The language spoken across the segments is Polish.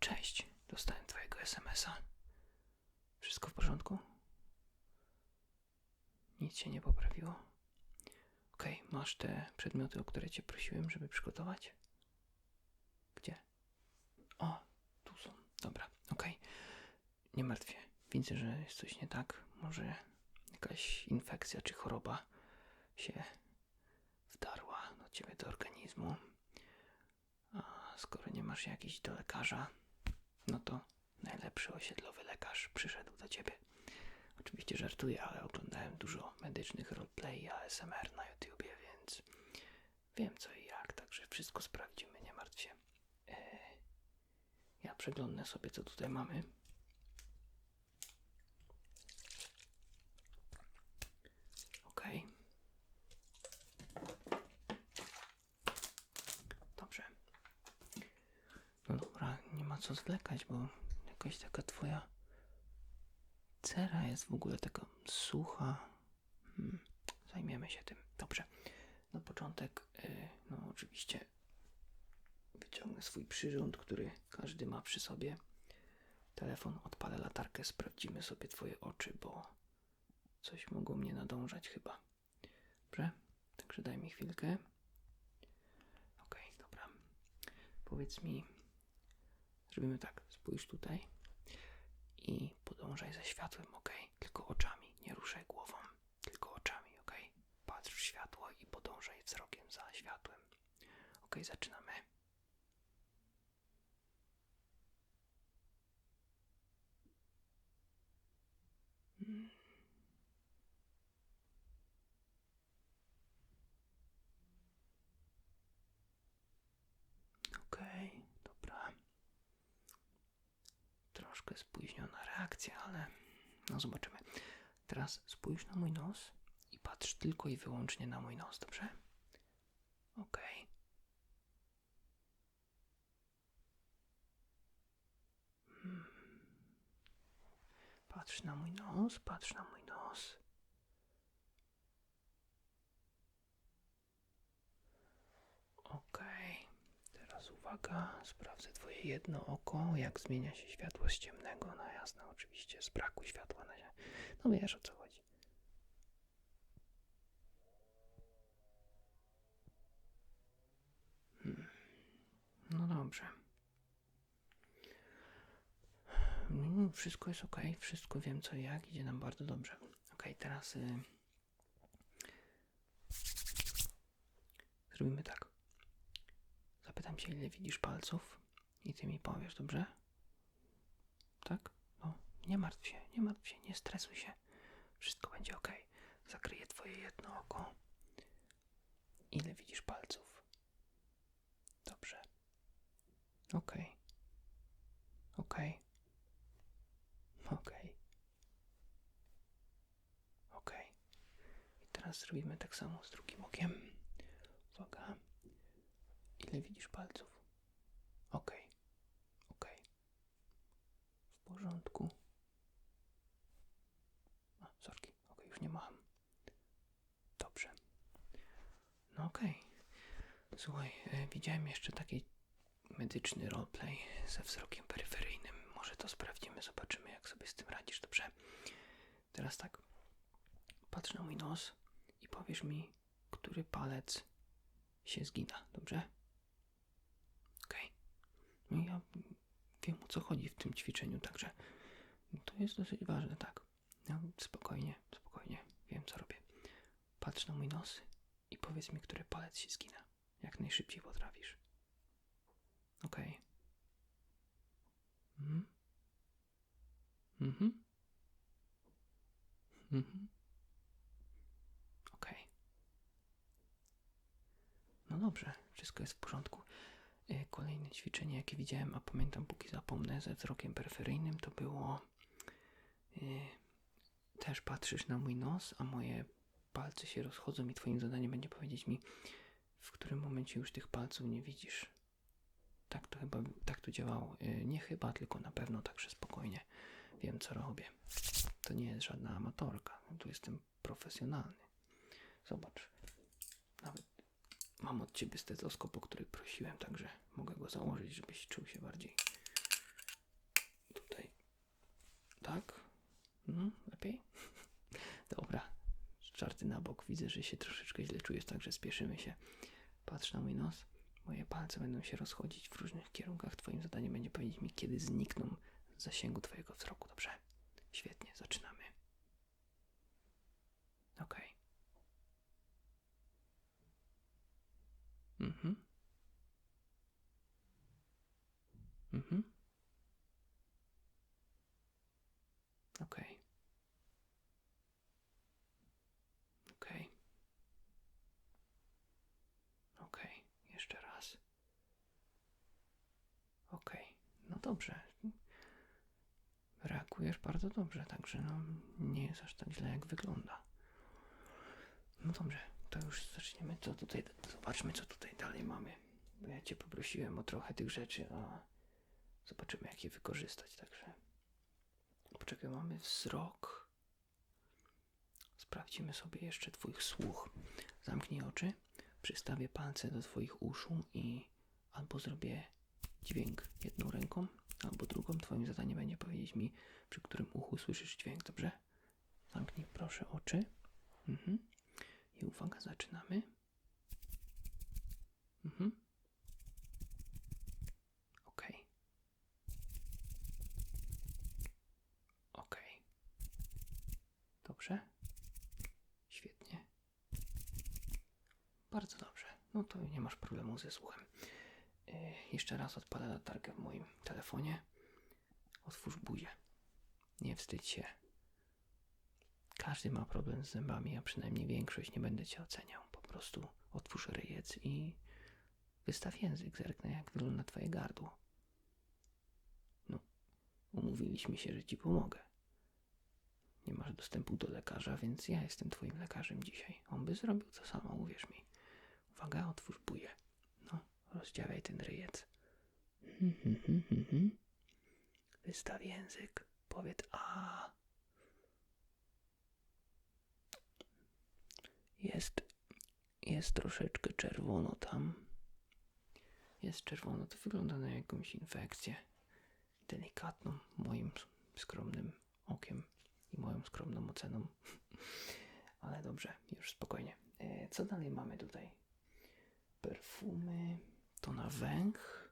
Cześć, dostałem twojego SMS-a. Wszystko w porządku? Nic się nie poprawiło? Okej, masz te przedmioty, o które cię prosiłem, żeby przygotować? Gdzie? O, tu są. Dobra, okej. Nie martw się. Widzę, że jest coś nie tak. Może jakaś infekcja czy choroba się wdarła do ciebie do organizmu. A skoro nie masz jak iść do lekarza, no to najlepszy osiedlowy lekarz przyszedł do ciebie. Oczywiście żartuję, ale oglądałem dużo medycznych roleplay i ASMR na YouTubie, więc wiem co i jak, także wszystko sprawdzimy, nie martw się. E, ja przeglądnę sobie, co tutaj mamy. Okej. Dobrze. No dobra, nie ma co zwlekać, bo jakaś taka twoja cera jest w ogóle taka sucha. Hmm, zajmiemy się tym. Dobrze. Na początek, y, no oczywiście, wyciągnę swój przyrząd, który każdy ma przy sobie. Telefon, odpalę latarkę, sprawdzimy sobie twoje oczy, bo coś mogło mnie nadążać chyba. Dobrze? Także daj mi chwilkę. Okej, dobra. Powiedz mi, zrobimy tak, spójrz tutaj i podążaj za światłem, ok? Tylko oczami, nie ruszaj głową, tylko oczami, ok? Patrz w światło i podążaj wzrokiem za światłem. Ok, zaczynamy. Mm. Okej, dobra. Troszkę spóźniona reakcja, ale no zobaczymy. Teraz spójrz na mój nos i patrz tylko i wyłącznie na mój nos, dobrze? Okej. Hmm. Patrz na mój nos, patrz na mój nos. Okej. Uwaga, sprawdzę twoje jedno oko, jak zmienia się światło z ciemnego na jasne, oczywiście, z braku światła na ziemię. No wiesz o co chodzi. Hmm. No dobrze. Mm, Wszystko jest ok, wszystko wiem co i jak, idzie nam bardzo dobrze. Ok, teraz y... zrobimy tak. Zapytam cię, ile widzisz palców i ty mi powiesz, dobrze? Tak? No, nie martw się, nie martw się, nie stresuj się. Wszystko będzie ok. Zakryję twoje jedno oko. Ile widzisz palców? Dobrze. Ok. Ok. Ok. Ok. I teraz zrobimy tak samo z drugim okiem. Uwaga. Widzisz palców? Okej. Okej. W porządku. A, sorki. Okej, już nie macham. Dobrze. No okej. Słuchaj, e, widziałem jeszcze taki medyczny roleplay ze wzrokiem peryferyjnym. Może to sprawdzimy, zobaczymy jak sobie z tym radzisz, dobrze? Teraz tak. Patrz na mój nos i powiesz mi, który palec się zgina, dobrze? No ja wiem o co chodzi w tym ćwiczeniu, także to jest dosyć ważne, tak. No, spokojnie, spokojnie, wiem co robię. Patrz na mój nos i powiedz mi, który palec się zgina. Jak najszybciej potrafisz. Okej. Mhm. Mhm. Mhm. Okej. No dobrze, wszystko jest w porządku. E, Kolejne ćwiczenie, jakie widziałem, a pamiętam, póki zapomnę, ze wzrokiem peryferyjnym, to było. e, też patrzysz na mój nos, a moje palce się rozchodzą, i Twoim zadaniem będzie powiedzieć mi, w którym momencie już tych palców nie widzisz. Tak to chyba, tak to działało. E, Nie chyba, tylko na pewno, także spokojnie. Wiem, co robię. To nie jest żadna amatorka. Tu jestem profesjonalny. Zobacz. Nawet Mam od ciebie stetoskop, o który prosiłem, także mogę go założyć, żebyś czuł się bardziej. Tutaj. Tak? No, lepiej? Dobra. Czarty na bok. Widzę, że się troszeczkę źle czujesz, także spieszymy się. Patrz na mój nos. Moje palce będą się rozchodzić w różnych kierunkach. Twoim zadaniem będzie powiedzieć mi, kiedy znikną z zasięgu Twojego wzroku. Dobrze? Świetnie, zaczynamy. Okej. Okay. Mhm. Mhm. Okej. Okej. Okej, jeszcze raz. Okej, no dobrze. Reagujesz bardzo dobrze, także no nie jest aż tak źle jak wygląda. No dobrze, to już zaczniemy. Co tutaj, zobaczmy co tutaj dalej mamy. Bo ja cię poprosiłem o trochę tych rzeczy, a zobaczymy jak je wykorzystać, także. Poczekaj, mamy wzrok. Sprawdzimy sobie jeszcze twój słuch. Zamknij oczy, przystawię palce do twoich uszu i albo zrobię dźwięk jedną ręką, albo drugą. Twoim zadaniem będzie powiedzieć mi, przy którym uchu słyszysz dźwięk, dobrze? Zamknij proszę oczy. Mhm. I uwaga, zaczynamy. Mhm. Okej. Okej. Dobrze. Świetnie. Bardzo dobrze. No to nie masz problemu ze słuchem. Yy, jeszcze raz odpalę latarkę w moim telefonie. Otwórz buzię. Nie wstydź się. Każdy ma problem z zębami, a przynajmniej większość nie będę cię oceniał. Po prostu otwórz ryjec i wystaw język, zerknę jak wygląda twoje gardło. No, umówiliśmy się, że ci pomogę. Nie masz dostępu do lekarza, więc ja jestem twoim lekarzem dzisiaj. On by zrobił to samo, uwierz mi. Uwaga, otwórz buję. No, rozdziawiaj ten ryjec. Mhm, mhm, mhm. Wystaw język. Powiedz a. Jest, jest troszeczkę czerwono tam. Jest czerwono, to wygląda na jakąś infekcję. Delikatną, moim skromnym okiem i moją skromną oceną. Ale dobrze, już spokojnie. E, co dalej mamy tutaj? Perfumy. To na węch.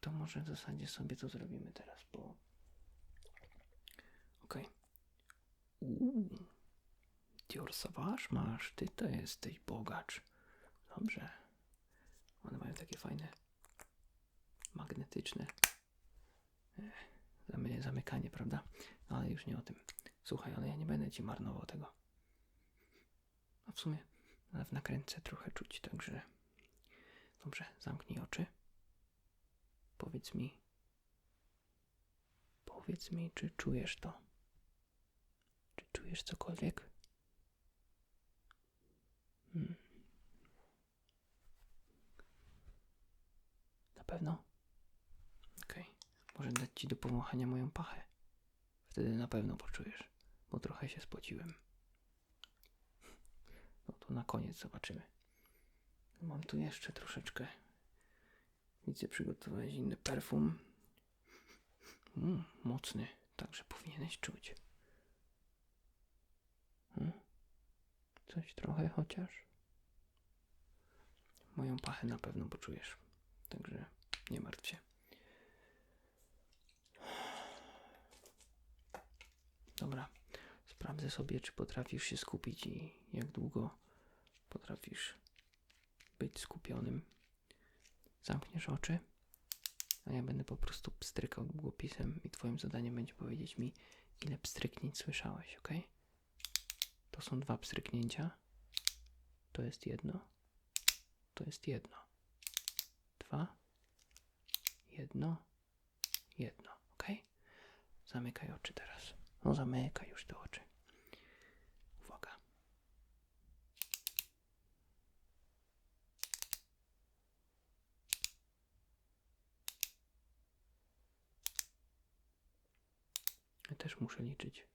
To może w zasadzie sobie to zrobimy teraz, bo. Okej. Uuu. Dior Sauvage masz, ty to jesteś bogacz. Dobrze. One mają takie fajne, magnetyczne e, zamy- zamykanie, prawda? No, ale już nie o tym. Słuchaj, ale ja nie będę ci marnował tego. A w sumie w nakrętce trochę czuć, także... Dobrze, zamknij oczy. Powiedz mi... Powiedz mi, czy czujesz to? Czy czujesz cokolwiek? Na pewno? Okej. Może dać ci do powąchania moją pachę. Wtedy na pewno poczujesz, bo trochę się spociłem. No to na koniec zobaczymy. Mam tu jeszcze troszeczkę. Widzę, przygotowałeś inny perfum. Mm, mocny, także powinieneś czuć. Coś trochę chociaż. Moją pachę na pewno poczujesz. Także nie martw się. Dobra, sprawdzę sobie, czy potrafisz się skupić i jak długo potrafisz być skupionym. Zamkniesz oczy, a ja będę po prostu pstrykał długopisem i twoim zadaniem będzie powiedzieć mi, ile pstryknięć słyszałeś, ok? To są dwa pstryknięcia. To jest jedno. To jest jedno. Dwa. Jedno. Jedno, ok? Zamykaj oczy teraz. No zamykaj już te oczy. Uwaga. Ja też muszę liczyć.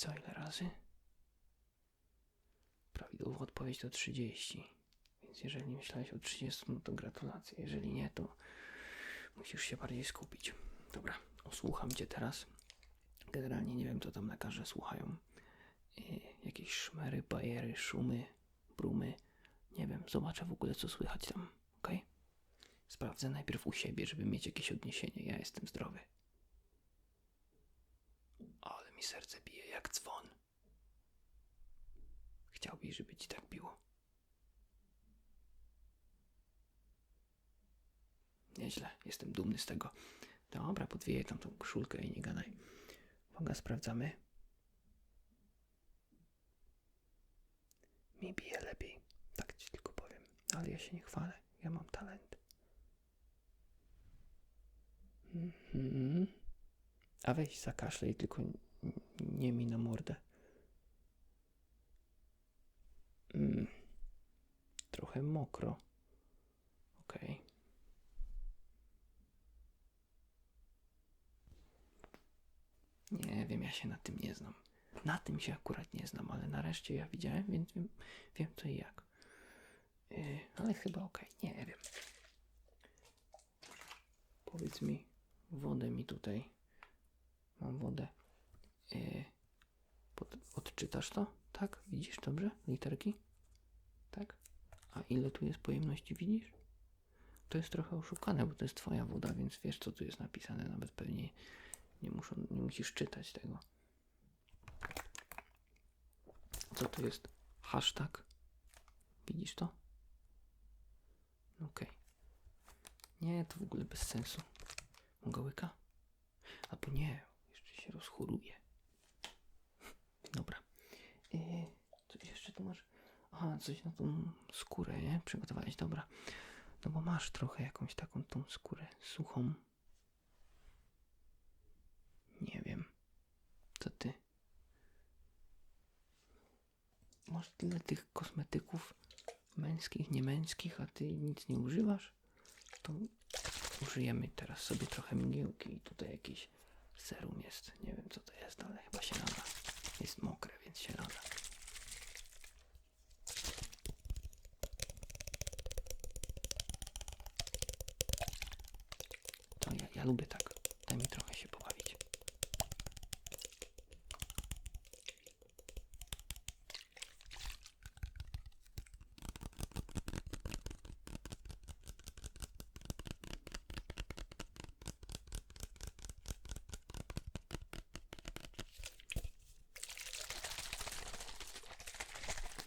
Co, ile razy? Prawidłowa odpowiedź to 30. Więc jeżeli myślałeś o 30, no to gratulacje. Jeżeli nie, to musisz się bardziej skupić. Dobra, osłucham cię teraz. Generalnie nie wiem, co tam lekarze słuchają. Yy, jakieś szmery, bajery, szumy, brumy. Nie wiem, zobaczę w ogóle, co słychać tam, ok? Sprawdzę najpierw u siebie, żeby mieć jakieś odniesienie. Ja jestem zdrowy. Ale mi serce bije jak dzwon. Chciałbyś, żeby ci tak biło. Nieźle, jestem dumny z tego. Dobra, podwijaj tam tą koszulkę i nie gadaj. Uwaga, sprawdzamy. Mi bije lepiej, tak ci tylko powiem. Ale ja się nie chwalę, ja mam talent. Mhm. A weź zakaszlej, tylko nie mi na mordę. Mm. Trochę mokro. Okej. Nie wiem, ja się na tym nie znam. Na tym się akurat nie znam, ale nareszcie ja widziałem, więc wiem, wiem co i jak. Yy, ale chyba okej, nie wiem. Powiedz mi, wodę mi tutaj. Mam wodę. Yy, pod, odczytasz to? Tak? Widzisz dobrze? Literki? Tak? A ile tu jest pojemności, widzisz? To jest trochę oszukane, bo to jest twoja woda, więc wiesz co tu jest napisane. Nawet pewnie nie, muszą, nie musisz czytać tego. Co to jest? Hashtag? Widzisz to? Okej. Nie, to w ogóle bez sensu. Mogę łyka? Albo nie, jeszcze się rozchoruje. Dobra. Yy, coś jeszcze tu masz? Aha, coś na tą skórę, nie? Przygotowałeś, dobra. No bo masz trochę jakąś taką tą skórę suchą. Nie wiem. Co ty? Masz tyle tych kosmetyków męskich, niemęskich, a ty nic nie używasz? To użyjemy teraz sobie trochę mgiełki i tutaj jakiś serum jest. Nie wiem co to jest, ale chyba się nada. Jest mokre, więc nada. To ja, ja lubię tak. Daj mi trochę się pobawić.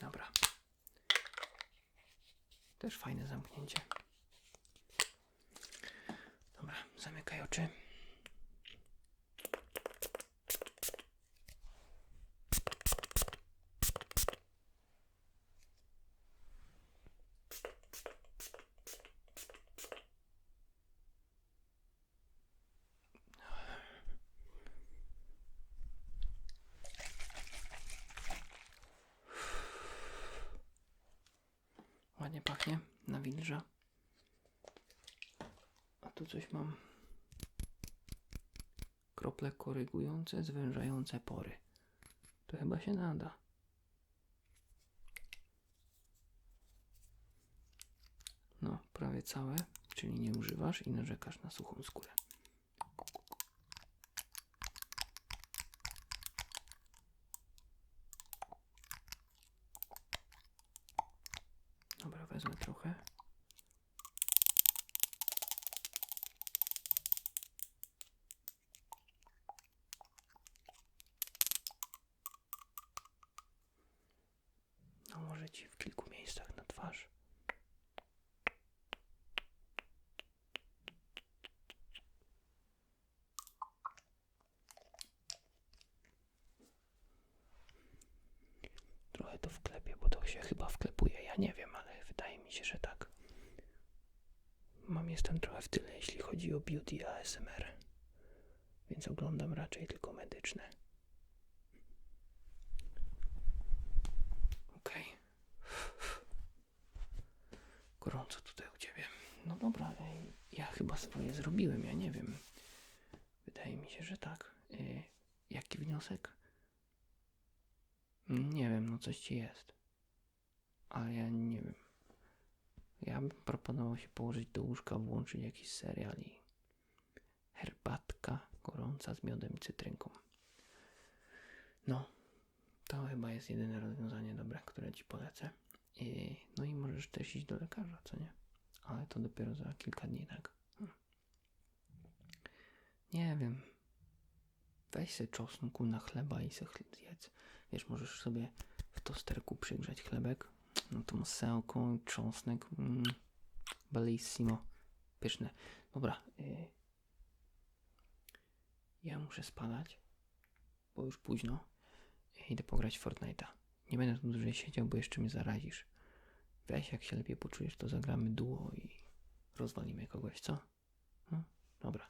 Dobra. Też fajne zamknięcie. Dobra, zamykaj oczy. Ładnie pachnie na wilża. A tu coś mam. Krople korygujące, zwężające pory. To chyba się nada. No, prawie całe, czyli nie używasz i narzekasz na suchą skórę. Dobra, wezmę trochę. Ci w kilku miejscach na twarz. Trochę to wklepię, bo to się chyba wklepuje. Ja nie wiem, ale wydaje mi się, że tak. Mam jestem trochę w tyle, jeśli chodzi o beauty ASMR. Więc oglądam raczej tylko medyczne. Okej. Gorąco tutaj u ciebie. No dobra, ej, ja chyba swoje zrobiłem, ja nie wiem. Wydaje mi się, że tak. Y, jaki wniosek? Nie wiem, no coś ci jest. Ale ja nie wiem. Ja bym proponował się położyć do łóżka, włączyć jakiś serial i herbatka gorąca z miodem i cytrynką. No, to chyba jest jedyne rozwiązanie dobre, które ci polecę. I, no i możesz też iść do lekarza, co nie? Ale to dopiero za kilka dni, tak? Hmm. Nie wiem. Weź se czosnku na chleba i se chleb zjedz. Wiesz, możesz sobie w tosterku przygrzać chlebek. No to masełko, czosnek. Mm, bellissimo. Pyszne. Dobra. Y ja muszę spadać, bo już późno. Idę pograć Fortnite'a. Nie będę tu dłużej siedział, bo jeszcze mnie zarazisz. Weź, jak się lepiej poczujesz, to zagramy duo i rozwalimy kogoś, co? No, dobra,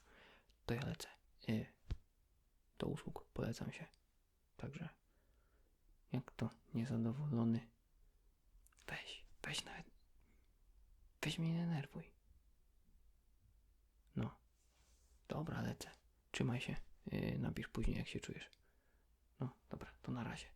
to ja lecę. Y, do usług, polecam się. Także, jak to niezadowolony. Weź, weź nawet. Weź mnie nie denerwuj. No, dobra, lecę. Trzymaj się. Yy, napisz później, jak się czujesz. No, dobra, to na razie.